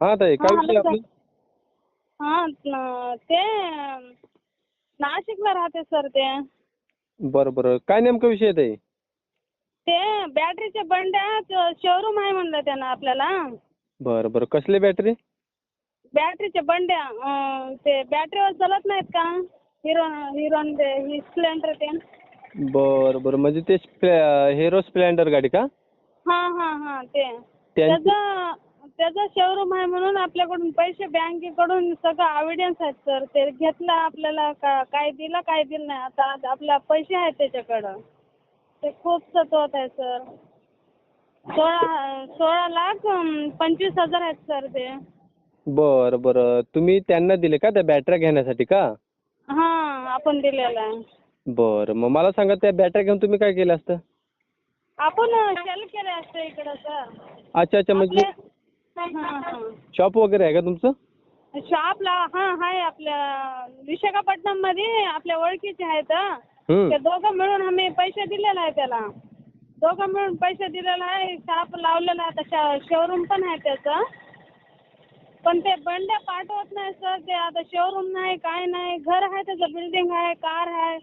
हा ताई काय हा, विषय आपली हां न- ते नाशिकला राहते सर ते. बरं बरं. काय नेमकं विषय आहे ताई ते बॅटरीच्या बंड्या शोरूम आहे म्हणलं त्यानं आपल्याला. बरं बरं. कसली बॅटरी? बॅटरीच्या बंड्या अं, ते बॅटरीवर चालत नाहीत का? हिरो हिरोन ते ही स्प्लेंडर ते. बरं बरं. म्हणजे ते स्प्ले- हिरो स्प्लेंडर गाडी का? हां हां हां ते. त्यांची त्याचं त्याचं शोरूम आहे म्हणून आपल्याकडून पैसे बँकेकडून सगळं एव्हिडन्स आहेत सर ते घेतलं आपल्याला का काय दिलं काय दिलं नाही. आता आज आपल्या पैसे आहेत त्याच्याकडं. ते खूप सतवत आहे सर सोळा सोळा लाख अं, पंचवीस हजार आहेत सर ते. बरं बरं. तुम्ही त्यांना दिले का त्या बॅटऱ्या घेण्यासाठी का? हां आपण दिलेलं आहे. बरं. मग मला सांगा त्या बॅटऱ्या घेऊन तुम्ही काय केलं असतं? आपण सेल केले असतं इकडं सर अच्छा अच्छा. म्हणजे आपले शॉप वगैरे आहे का तुमचं? शॉपला हां आहे आपल्या विशाखापट्टणममध्ये आपल्या ओळखीचे आहेत हं. ते दोघं मिळून आम्ही पैसे दिलेला आहे त्याला. दोघं मिळून पैसे दिलेला आहे शॉप लावलेला आहे आता शोरूम पण आहे त्याचं. पण ते बंड्या पाठवत नाही सर ते आता शोरूम नाही काय नाही. घर आहे त्याचं बिल्डिंग आहे कार आहे.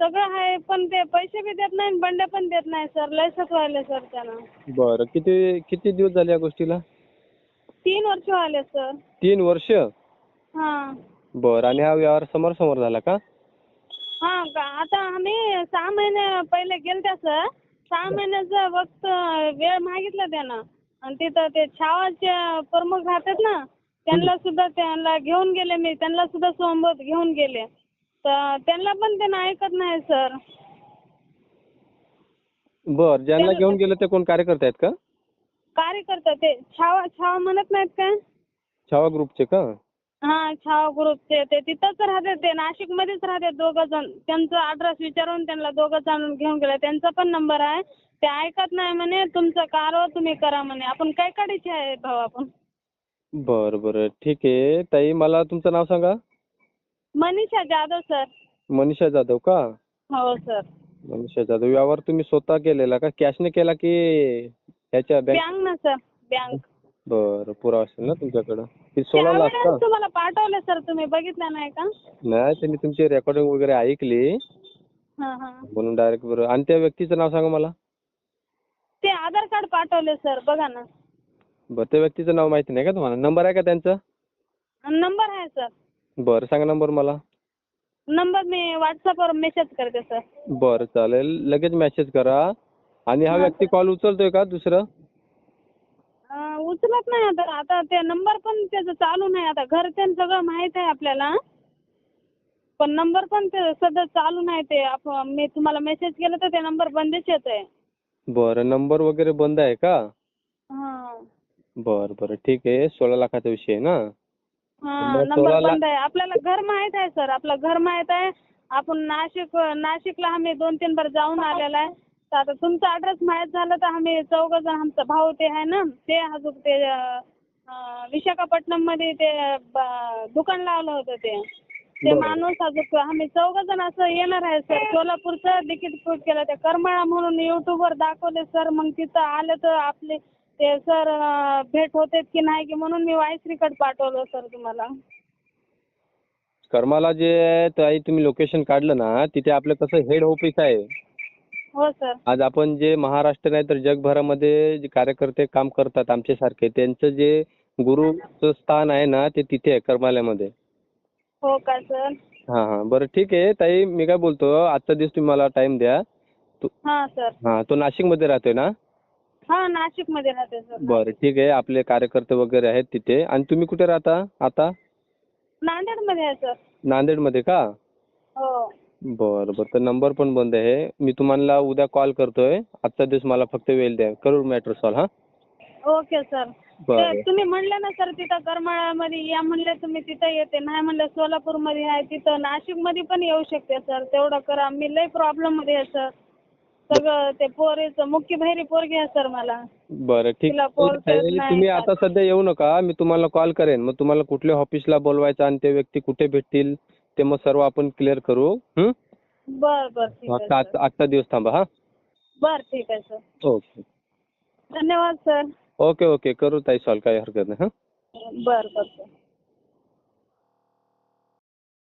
सगळं आहे पण ते पैसे बी देत नाही बंड्या पण देत नाही सर लय व्हायले सर त्याला. बरं. किती किती दिवस झाले या गोष्टीला? तीन वर्ष व्हायले सर. तीन वर्ष? हां. बरं आणि हा व्यवहार समोर समोर झाला का? हां का? आता आम्ही सहा महिने पहिले गेलते सर. सहा महिन्याचं वक्त वेळ मागितला त्यानं. आणि तिथं ते छावाचे प्रमुख राहतात ना त्यांना सुद्धा त्यांना घेऊन गेले मी. त्यांना सुद्धा सोबत घेऊन गेले. तर त्यांना पण त्यानं ऐकत नाही सर. बरं ज्यांना घेऊन गेलं ते कोण कार्यकर्ते आहेत का? कार्यकर्ता ते छावा छावा म्हणत नाहीत का? छावा ग्रुपचे का? हां छावा ग्रुपचे. ते तिथंच राहते ते. नाशिकमध्येच राहते दोघं जण. त्यांचा ॲड्रेस विचारून त्यांना दोघं जण घेऊन गेले. त्यांचा पण नंबर आहे. ते ऐकत नाही म्हणे तुमचं कारवा तुम्ही करा म्हणे. आपण काय काढायचे आहे भाऊ आपण? बरं बरं. ठीक आहे. ताई मला तुमचं नाव सांगा. मनीषा जाधव सर मनीषा जाधव का? हो सर मनीषा जाधव. व्यवहार तुम्ही स्वतः केलेला का? कॅशने केला की ह्याच्या बँक ना सर बँक बरं पुरावा असेल ना तुमच्याकडं? किती सोळा लाख का? तुम्हाला पाठवले सर तुम्ही बघितलं नाही का? नाही त्यांनी तुमची रेकॉर्डिंग वगैरे ऐकली. हां हां. म्हणून डायरेक्ट बरं. आणि त्या व्यक्तीचं नाव सांगा मला. ते आधार कार्ड पाठवले सर बघा ना. बरं त्या व्यक्तीचं नाव माहिती नाही का तुम्हाला? नंबर आहे का त्यांचा? नंबर आहे सर बरं सांगा नंबर मला. नंबर मी व्हॉट्सअपवर मेसेज करते सर बरं चालेल. लगेच मेसेज करा. आणि हा व्यक्ती कॉल उचलतोय का दुसरं? अं, उचलत नाही आता. आता ते नंबर पण त्याचं चालू नाही. आता घर ते सगळं माहीत आहे आपल्याला. पण नंबर पण ते सध्या चालू नाही ते. आप- मी तुम्हाला मेसेज केलं तर ते नंबर बंदच येत आहे बरं नंबर वगैरे बंद आहे का? हां. बरं बरं. ठीक आहे. सोळा लाखाचा विषय आहे ना? हां मग नंबर बंद आहे. आपल्याला घर माहीत आहे सर. आपलं घर माहीत आहे. आपण नाशिक नाशिकला आम्ही दोन तीन बार जाऊन आलेला आहे. तर आता तुमचा ॲड्रेस माहीत झालं तर आम्ही चौघं जण आमचा भाऊ ते आहे ना ते अजून ते अं, विशाखापट्टणममध्ये ते ब- दुकान लावलं होतं ते. ते. माणूस अजून आम्ही चौघं जण असं येणार आहे सर. सोलापूरचं तिकीट बुक केलं. ते करमाळा म्हणून यूट्यूबवर दाखवले सर. मग तिथं आले तर आपले ते सर भेट होते की नाही की म्हणून मी वाईस रिकॉर्ड पाठवलं सर तुम्हाला. कर्माला जे ताई तुम्ही लोकेशन काढलं ना तिथे आपलं कसं हेड ऑफिस आहे. हो सर आज आपण जे महाराष्ट्र नाही तर जगभरामध्ये जे कार्यकर्ते काम करतात आमच्यासारखे त्यांचं जे गुरुचं स्थान आहे ना ते तिथे आहे करमाल्यामध्ये. हो का सर हां हां. बरं ठीक आहे. ताई मी काय बोलतो आजचा दिवस तुम्ही मला टाईम द्या. तो हां सर हां तो नाशिकमध्ये राहतोय ना? हां नाशिकमध्ये राहते सर बरं ठीक आहे. आपले कार्यकर्ते वगैरे आहेत तिथे. आणि तुम्ही कुठे राहता आता? नांदेडमध्ये आहे सर नांदेडमध्ये का? हो. बरं बरं. तर नंबर पण बंद आहे. मी तुम्हाला उद्या कॉल करतोय. आजचा दिवस मला फक्त वेळ द्या. करू मॅटर सॉल्व हां? ओके सर बरं. तुम्ही म्हणलं ना सर तिथं करमाळ्यामध्ये या म्हणले तुम्ही तिथं येते. नाही म्हणलं सोलापूरमध्ये आहे तिथं. नाशिकमध्ये पण येऊ शकते सर तेवढं करा. मी लई प्रॉब्लेममध्ये आहे सर सगळं ते पोरीचं मुख्य बहिरी पोरगी आहे सर मला. बरं ठीक. तिला आहे नाही. तुम्ही आता सध्या येऊ नका. मी तुम्हाला कॉल करेन. मग तुम्हाला कुठल्या ऑफिसला बोलवायचं आणि ते व्यक्ती कुठे भेटतील? ते मग सर्व आपण क्लिअर करू हं? बर बर ठीक आहे आजचा आजचा दिवस थांबा हां? बर ठीक आहे सर. ओके. धन्यवाद सर. Okay okay. करू ताई सॉल्व काही हरकत नाही हां? बरं करतो